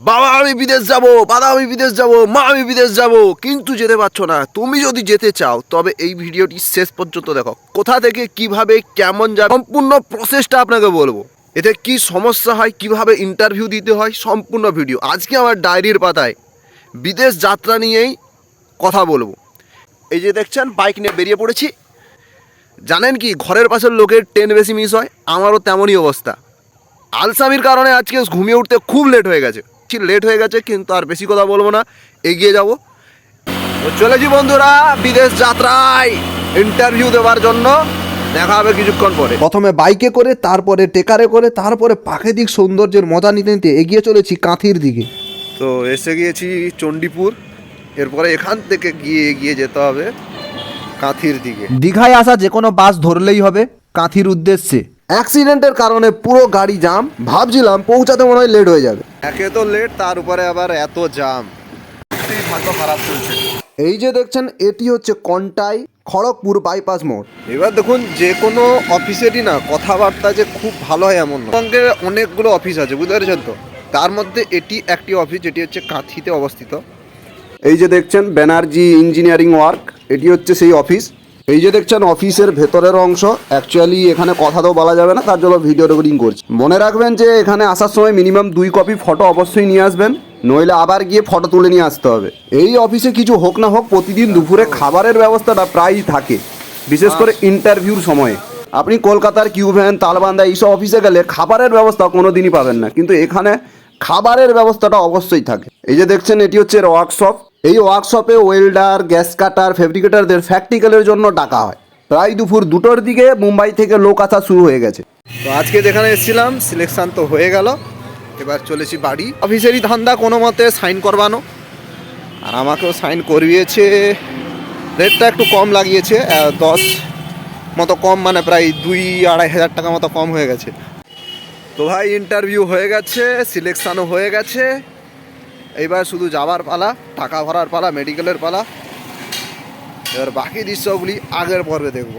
বাবা, আমি বিদেশ যাব, বাবা, আমি বিদেশ যাব, মা, আমি বিদেশ যাব। কিন্তু যেতে পারছ না। তুমি যদি যেতে চাও, তবে এই ভিডিওটি শেষ পর্যন্ত দেখো। কোথা থেকে, কীভাবে, কেমন যাবে, সম্পূর্ণ প্রসেসটা আপনাকে বলব। এতে কি সমস্যা হয়, কীভাবে ইন্টারভিউ দিতে হয়, সম্পূর্ণ ভিডিও আজকে আমার ডায়েরির পাতায় বিদেশ যাত্রা নিয়েই কথা বলব। এই যে দেখছেন বাইক নিয়ে বেরিয়ে পড়েছি। জানেন কি, ঘরের পাশের লোকের ট্রেন বেশি মিস হয়, আমারও তেমনই অবস্থা। আলসামির কারণে আজকে ঘুমিয়ে উঠতে খুব লেট হয়ে গেছে। ঠিক লেট হয়ে গেছে কিন্তু আর বেশি কথা বলব না। এগিয়ে যাব। তো চলেছি বন্ধুরা বিদেশ যাত্রায় ইন্টারভিউ দেওয়ার জন্য। দেখা হবে কিছুক্ষণ পরে। প্রথমে বাইকে করে তারপরে টেকারে করে তারপরে প্রাকৃতিক সৌন্দর্যের মজা নিতে নিতে এগিয়ে চলেছি কাঁথির দিকে। তো এসে গিয়েছি চণ্ডীপুর। এরপরে এখান থেকে গিয়ে এগিয়ে যেতে হবে কাঁথির দিকে। দীঘায় আসা যে কোনো বাস ধরলেই হবে কাঁথির উদ্দেশ্যে। অ্যাক্সিডেন্টের কারণে পুরো গাড়ি জাম ভাবছিলাম পৌঁছাতে মনে হয় লেট হয়ে যাবে। একে তো লেট তার উপরে আবার এত জাম ভাগ্য খারাপ চলছে। এই যে দেখছেন এটি হচ্ছে কন্টাই খড়গপুর বাইপাস মোড়। এবার দেখুন যে কোনো অফিসেরই না কথাবার্তা যে খুব ভালো হয় এমন সঙ্গে অনেকগুলো অফিস আছে বুঝতে পেরেছেন তো? তার মধ্যে এটি একটি অফিস যেটি হচ্ছে কাঁথিতে অবস্থিত। এই যে দেখছেন ব্যানার্জি ইঞ্জিনিয়ারিং ওয়ার্ক এটি হচ্ছে সেই অফিস। এই যে দেখছেন অফিসের ভেতরের অংশ অ্যাকচুয়ালি এখানে কথা তো বলা যাবে না, তার জন্য ভিডিও রেকর্ডিং করছি। মনে রাখবেন যে এখানে আসার সময় মিনিমাম দুই কপি ফটো অবশ্যই নিয়ে আসবেন, নইলে আবার গিয়ে ফটো তুলে নিয়ে আসতে হবে। এই অফিসে কিছু হোক না হোক, প্রতিদিন দুপুরে খাবারের ব্যবস্থাটা প্রায়ই থাকে, বিশেষ করে ইন্টারভিউর সময়ে। আপনি কলকাতার কিউভ্যান, তালবান্দা, এইসব অফিসে গেলে খাবারের ব্যবস্থা কোনো দিনই পাবেন না, কিন্তু এখানে খাবারের ব্যবস্থাটা অবশ্যই থাকে। এই যে দেখছেন, এটি হচ্ছে ওয়ার্কশপ এই ওয়ার্কশপে ওয়েল্ডার গ্যাস কাটার ফেব্রিকেটারদের প্র্যাকটিক্যালের জন্য ডাকা হয়। প্রায় দুপুর দুটোর দিকে মুম্বাই থেকে লোক আসা শুরু হয়ে গেছে। তো আজকে যেখানে এসেছিলাম সিলেকশান তো হয়ে গেল। এবার চলেছি বাড়ি। অফিসেরই ধান্দা, কোনো মতে সাইন করবানো। আর আমাকেও সাইন করিয়েছে। রেটটা একটু কম লাগিয়েছে দশ মতো কম মানে প্রায় দুই আড়াই হাজার টাকা মতো কম হয়ে গেছে। তো ভাই ইন্টারভিউ হয়ে গেছে সিলেকশানও হয়ে গেছে। এইবার শুধু যাওয়ার পালা, টাকা ভরার পালা মেডিকেলের পালা। এবার বাকি দৃশ্যগুলি আগের পর্বে দেখব।